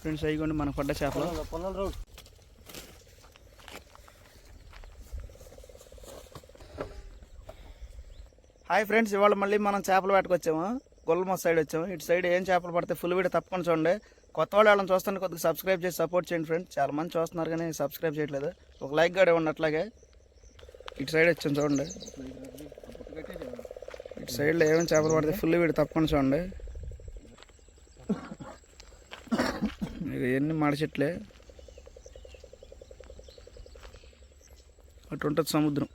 Friends అయిగోండి మనకు పడ్డ చేపలు. హాయ్ ఫ్రెండ్స్ ఇవాళ మళ్ళీ మనం చేపలు వేటకొచ్చాము గొల్లమ సైడ్ వచ్చాము. ఇటు సైడ్ ఏం చేపలు పడితే ఫుల్ వీడియో తప్పకుండా చూడండి. కొత్త వాళ్ళు వాళ్ళని చూస్తాను కొద్దిగా సబ్స్క్రైబ్ చేసి సపోర్ట్ చేయండి ఫ్రెండ్స్. చాలా మంది చూస్తున్నారు కానీ సబ్స్క్రైబ్ చేయట్లేదు. ఒక లైక్ కూడా ఇవ్వండి అట్లాగే. ఇటు సైడ్ వచ్చాం చూడండి. ఇటు సైడ్లో ఏమేమి చేపలు పడితే ఫుల్ వీడియో తప్పకుండా చూడండి. ఇక ఎన్ని అటు ఉంటుంది సముద్రం.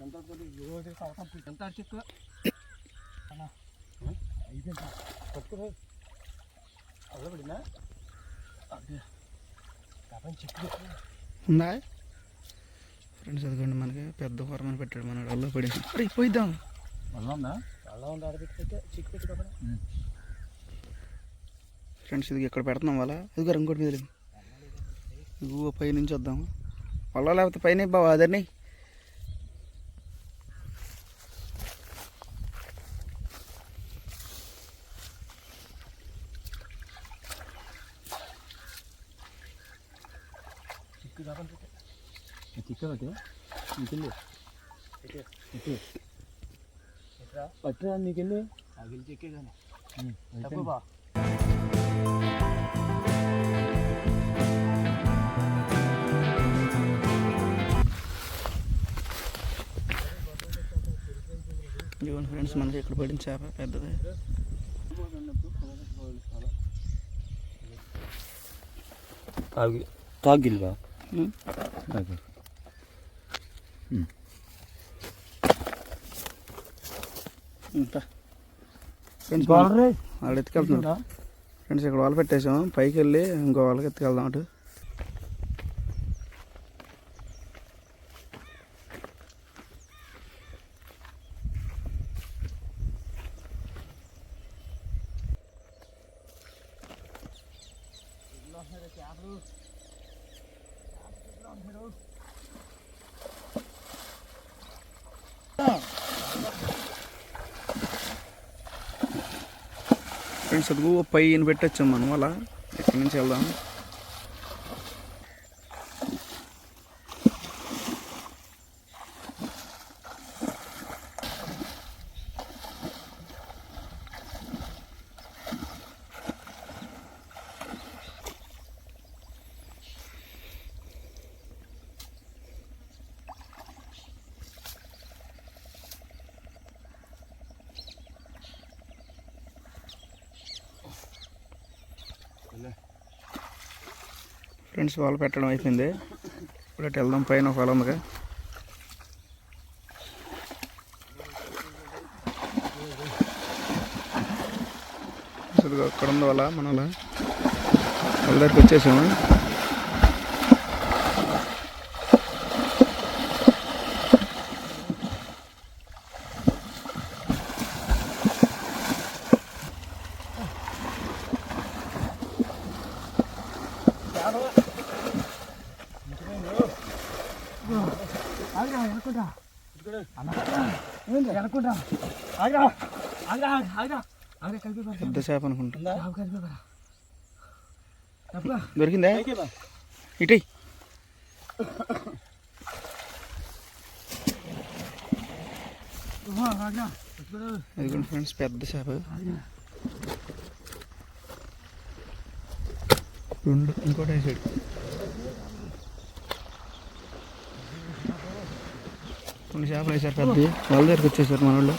ఎంత చెక్కు అయిపోయింది పట్టుకురా అవ్వబడిందా చెక్కు ఉందా ఫ్రెండ్స్ అదిగోండి మనకి పెద్ద కొరమని పెట్టాడు మన అల్లో పడి అరే పోయిద్దాం. ఫ్రెండ్స్ ఇది ఇక్కడ పెడుతున్నాం వాళ్ళ. ఇదిగో ఇంకోటి మీద ఇదిగో పై నుంచి వద్దాం. వాళ్ళ లేకపోతే పైన బావా అదన్నీ చిక్కు కాకుండా చిక్కు నీకెళ్ళి. పట్టురా నీకెళ్ళి. అగిలి చెక్కే కానీ తప్పు బా. ఇదిగోండి ఫ్రెండ్స్ మనకి ఇక్కడ పడిన చేప. పెద్దది. తాగి తాగిల్వా ఉం? ఫ్రెండ్స్ వాళ్ళు ఎత్తుకెళ్తున్నాడు ఫ్రెండ్స్ ఇక్కడ వాళ్ళు పెట్టేసాం పైకి వెళ్ళి ఇంకో వాళ్ళకి ఎత్తుకెళ్దాం అటు. ఫ్రెండ్స్ అదిగో పైన పెట్టొచ్చాం మనం అలా. ఎక్కడి నుంచి వెళ్దాం. ఫ్రెండ్స్ వాళ్ళు పెట్టడం అయిపోయింది. ఇప్పుడు అటు వెళ్దాం పైన ఒక వాళ్ళ ఉందిగా. అక్కడ ఉంది వాళ్ళ మన వాళ్ళ దగ్గరికి వచ్చేసాము ఆగిరా వెనకుండా వెనకుండా ఆగిరా ఆగిరా ఆగిరా. ఆగిరా కలిపి పెద్ద చేప అనుకుంటా? కలిపి దొరికిందా? ఇటీ అదిగోండి ఫ్రెండ్స్ పెద్ద చేప. ఇంకోటి వేసాడు రెండు చేపలు వేసారు పెద్దవి వాళ్ళ దగ్గరికి వచ్చేసారు మన వాళ్ళు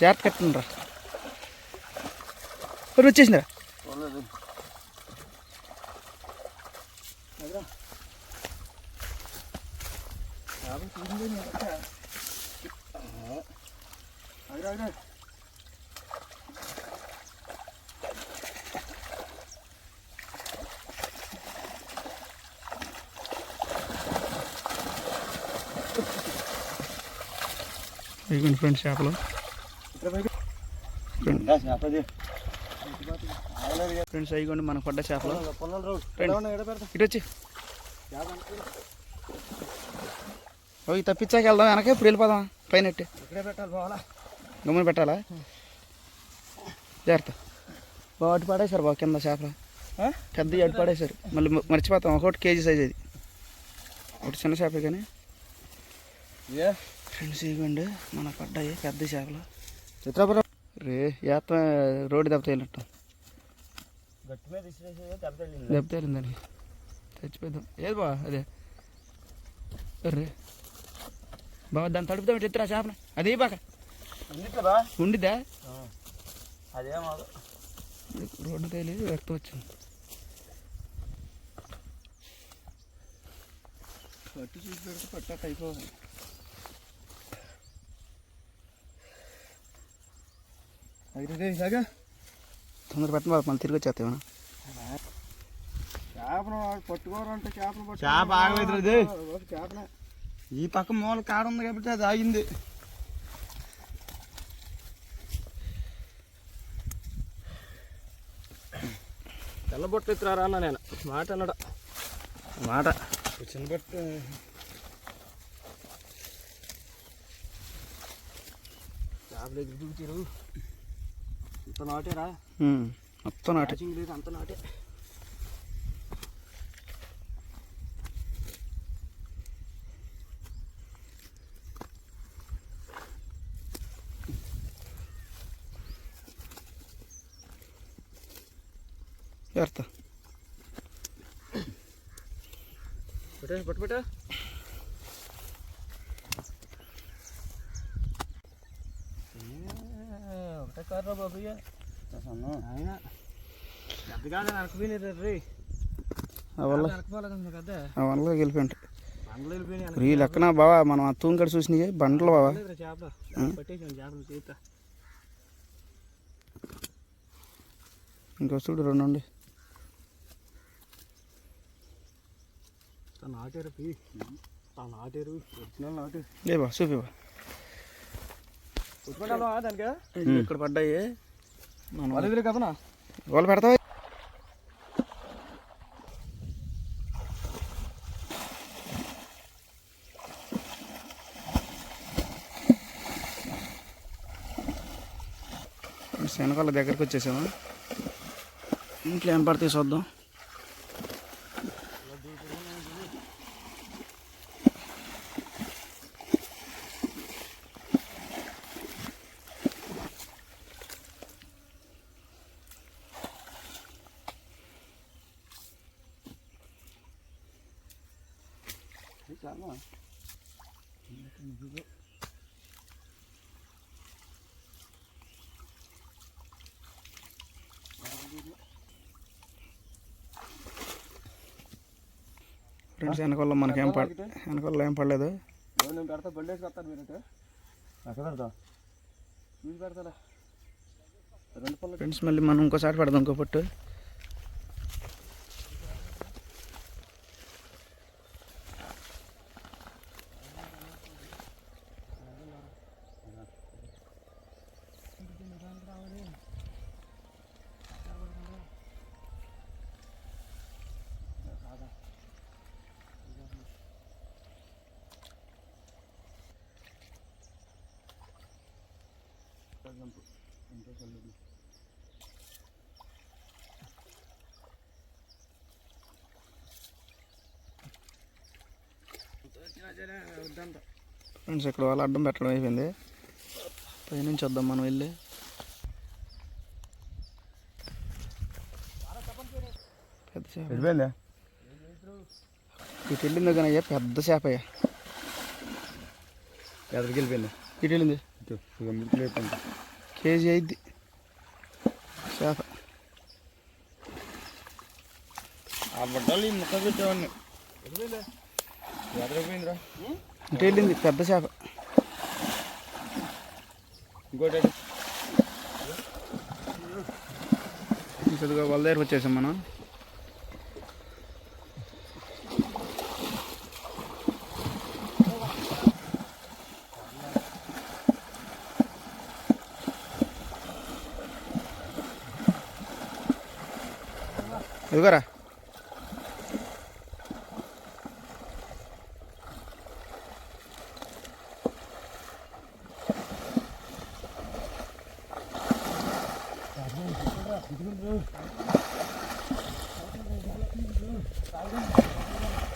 జాగ్రత్త కట్టండి రా వచ్చేసిందిరా ఇదిగోండి ఫ్రెండ్స్ చేపలు. ఫ్రెండ్స్. అయిగోండి మనకు పడ్డ చేపలు. ఇటు వచ్చి. ఓ తప్పించాక వెళ్దాం వెనక ఇప్పుడు వెళ్ళిపోదాం. పైన గమ్మున పెట్టాలా? జాగ్రత్త. బాగా అటు పడేశారు బాగా కింద చేపలు. పెద్ద అటు పడేశారు. మళ్ళీ మర్చిపోతాం. ఒకటి కేజీ సైజ్ అది. ఒకటి చిన్న చేప కానీ. ఏ? ఫ్రెండ్స్ ఇవ్వండి మనకు పడ్డాయి పెద్ద చేపలు. చిత్రాపురం. రే ఏత్త రోడ్డు దెబ్బ ఇసిరేసి దెబ్బ తగిలిందని. చచ్చిపోద్దాం ఏది బా అదే? రే. బాబా దాన్ని తడుపుతాం ఎత్తురా చేపలు అది బాక ఉండిద్దా అదేమో రోడ్డు తగిలి రక్తం వచ్చింది. పట్టు చూసి పెడితే పట్టట్టు అయిపోవాలి తొందర పెట్టిన బాబు మళ్ళీ తిరిగి వచ్చేస్తాం చేపలు పట్టుకోవాలంటే చేపలు పట్టు చేప ఆగలేదు ఇది. చేపలే ఈ పక్క మూల కాడ ఉంది కాబట్టి అది ఆగింది. తెల్లబొట్టు ఎత్తురారా అన్న నేను. మాట అన్నాడు. మాట. చిన్న బట్ట. చేపలు ఎదురు చూచారు ఇంత నాటేరా? మొత్తం నాటి. మ్యాచింగ్ లేదు అంత నాటే. జాగ్రత్త పెట్టే పట్టు పెట్టే. కార్రా బాబు ఆయన రే. వెళ్ళిపోయింది ఈ లెక్కన బావా మనం ఆ తూంకడ చూసినాయి బండ్లు బావా? ఇంకో చూడు రెండు తను నాటారు నాటారు చూపిబా ఉట్టుకుంటావా దానికి? ఇక్కడ పడ్డాయి. మనం వాళ్ళు కదనా వాళ్ళు పెడతావా? శనకాల దగ్గరకు వచ్చేసాము ఇంట్లో ఏం పడితే చూద్దాం. చాలా ఫ్రెండ్స్ వెనకాల మనకేం పడ వెనకాల ఏం పడలేదు. నేను పెడతా బండి వేసి వస్తాను మీరు ఎక్కడ పెడతా. చూసి పెడతారా? రెండు పళ్ళు. ఫ్రెండ్స్ మళ్ళీ మనం ఇంకోసారి పెడదాం ఇంకో పట్టు. ఫ్రెండ్స్ ఇక్కడ వాళ్ళు అడ్డం పెట్టడం అయిపోయింది. పైనుంచి వద్దాం మనం వెళ్ళి. పెద్ద ఇటు వెళ్ళింది కానీ అయ్యా పెద్ద చేప అయ్యా. ఎక్కడికి వెళ్ళిపోయింది? ఇటు వెళ్ళింది. కేజీ అయిద్ది చేప. ఆ బుడ్డలు ఈ ముక్క పెట్టేవాడిని. ఎదరైపోయిందిరా ఇటు వెళ్ళింది పెద్ద చేప. ఇంకోటి వాళ్ళ దగ్గరకు వచ్చేసాం మనం. Вигора. Thank you.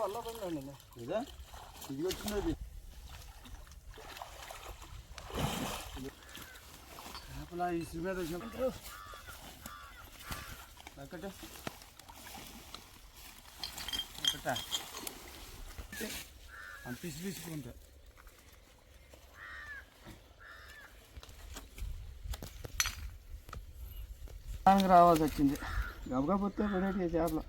ఇదా? ఇది వచ్చింది చేపల ఇసురు మీద వచ్చినప్పుడు ఒకటే ఒకట అంత పిసి పిసుకుంటా దానికి రావాల్సి వచ్చింది. గబగబొత్తే పడేటి చేపలు.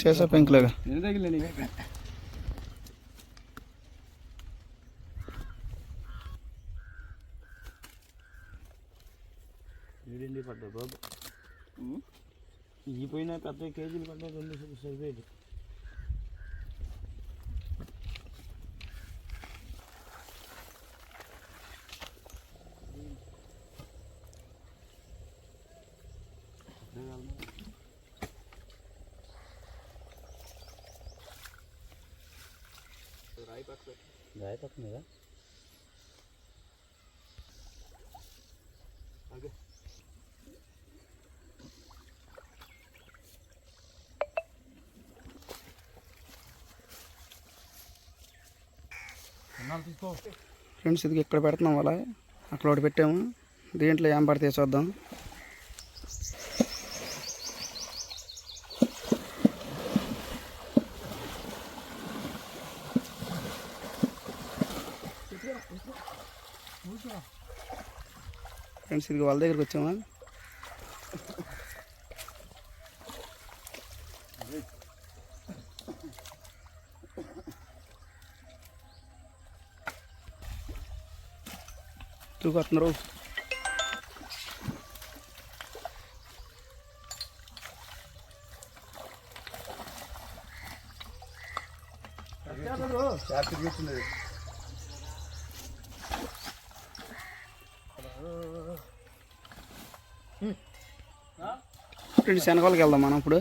చేసా పెంకులేగా నేను తగిలే నీకు ఏడిండి పడ్డా బాబు ఈ పోయినా పెద్ద కేజీలు పడ్డా రెండు సరిపోయేది రాయి పక్కన కదా ఫ్రెండ్స్ ఇది ఇక్కడ పెడుతున్నాం అలా అక్కడ ఒకటి పెట్టాము. దీంట్లో ఏం పడితే చూద్దాం. ఫ్రెండ్స్ ఇది వాళ్ళ దగ్గరికి వచ్చామా? తూకొస్తున్నారు చేప తిరిగి ఫ్రెండ్స్ వెనకాలకి వెళ్దాం మనం ఇప్పుడు.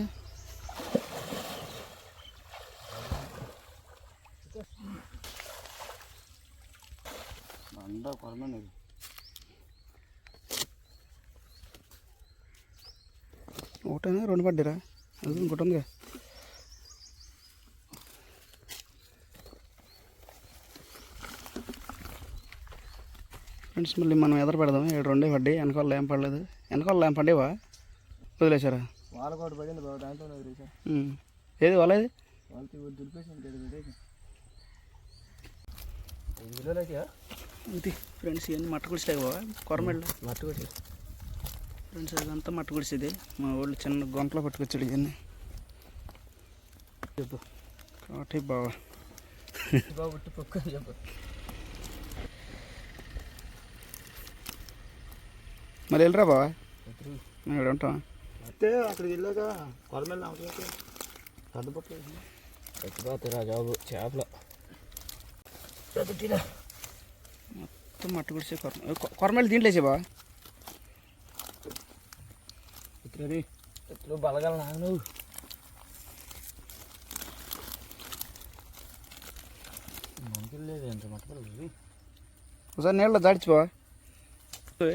ఒకటేనా? రెండు పడ్డారా? అది ఇంకోటి ఉందిగా. ఫ్రెండ్స్ మళ్ళీ మనం ఎదురు పెడదాం. ఏడు రెండే పడ్డాయి. వెనకాల ఏం పడలేదు. వెనకాల ఏం పడేవా? వదిలేశారా? వాళ్ళ పడింది బాబు దాంట్లో. ఏది వాళ్ళది? వాళ్ళకి ఇది ఫ్రెండ్స్ ఇవన్నీ మట్ట గుడిసాయి కొరమెళ్ళు. మట్టు కొట్టి ఫ్రెండ్స్ ఇదంతా మట్ట గుడిసేది మా వాళ్ళు చిన్న గొంతలో పట్టుకొచ్చాడు ఇవన్నీ. చెప్పు. కాబట్టి బావా. బాబు పుట్టి పొక్క చెప్పు. మరి వెళ్ళరా బావా? మేము ఇక్కడ ఉంటాం అయితే అక్కడికి వెళ్ళాక కొరమేళ్ళ అవసరం పెద్ద పట్ల ఎత్తిపోతారా జాబు చేపలు. మొత్తం మట్ట గుడిసే కొరమ కొరమెళ్ళు దీంట్లో వేసే బావా ఇతరుది ఎట్లు బలగల నాను మనకి లేదు ఎంత మట్టపడదు ఒకసారి నీళ్ళలో దాడిచిపోవా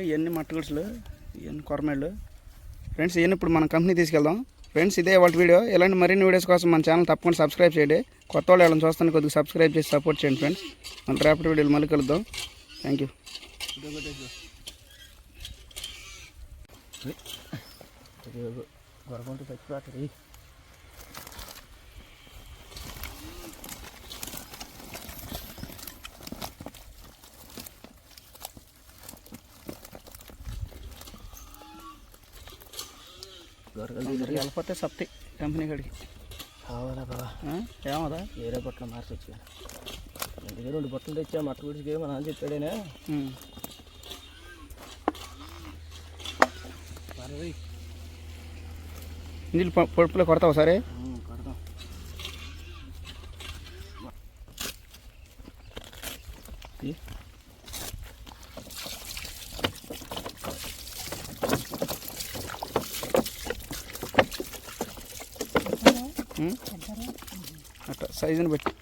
ఇవన్నీ మట్ట గుడిసెలు ఇవన్నీ కొరమేళ్ళు. ఫ్రెండ్స్ ఇవన్నీ ఇప్పుడు మన కంపెనీ తీసుకెళ్దాం. ఫ్రెండ్స్ ఇదే వాళ్ళ వీడియో. ఇలాంటి మరిన్ని వీడియోస్ కోసం మన ఛానల్ తప్పకుండా సబ్స్క్రైబ్ చేయండి. కొత్త వాళ్ళు వాళ్ళని చూస్తాను కొద్దిగా సబ్స్క్రైబ్ చేసి సపోర్ట్ చేయండి ఫ్రెండ్స్. మన రేపటి వీడియోలు మళ్ళీ కలుద్దాం. థ్యాంక్ యూ గొడవంటూ చచ్చిపోతుంది వెళ్ళిపోతే సప్తి కంపెనీ కాడికి. కావాలా బాబా? ఏమదా? వేరే బట్టలు మార్చి వచ్చా ఇంటికి రెండు బట్టలు తెచ్చా మట్ట గుడికి మా నాన్న చెప్పాడేనే. నీళ్ళు పొడుపులో కొడతావు సరే? అట్లా సైజుని బట్టి.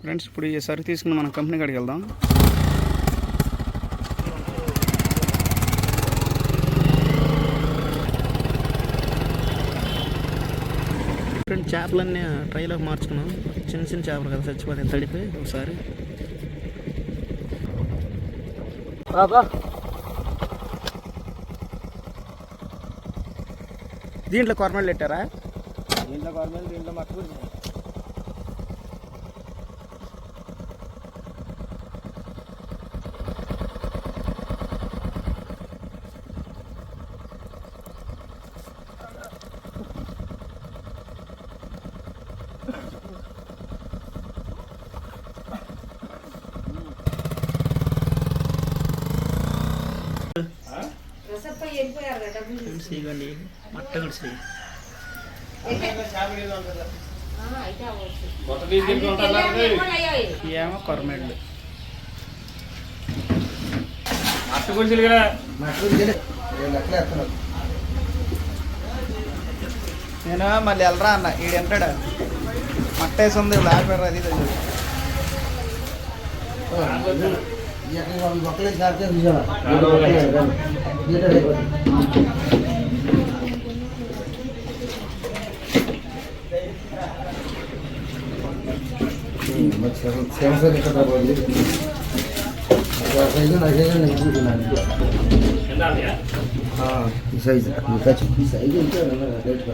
ఫ్రెండ్స్ ఇప్పుడు ఈ సరుకు తీసుకుని మనం కంపెనీ కాడికి వెళ్దాం. ఫ్రెండ్ చేపలన్నీ ట్రైలోకి మార్చుకున్నాం. చిన్న చిన్న చేపలు కదా చచ్చిపోతాయి తడిపోయి ఒకసారి. దీంట్లో కొరమళ్ళు పెట్టారా? దీంట్లో గవర్నమెంట్ దీంట్లో మట్ట. గుడికి ఫ్రెండ్స్ ఇవ్వండి మట్ట గుడిసి ఏమో కొరమేళ్ళు మట్ట గుడిసెలు కదా. నేను మళ్ళీ వెళ్ళరా అన్న? ఈడు ఎంటాడు? మట్ట వేసి ఉంది లాగిపోయారు అది ఇది అని చెప్పి. సైజు ఈ సైజు ఉంటే రేట్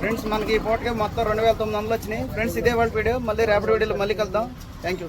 ఫ్రెండ్స్ మనకి ఈ పూటకి మొత్తం రెండు వేల తొమ్మిది వందలు వచ్చినాయి. ఫ్రెండ్స్ ఇదే వాళ్ళ వీడియో. మళ్ళీ రేపటి వీడియోలో మళ్ళీ కలుద్దాం. Thank you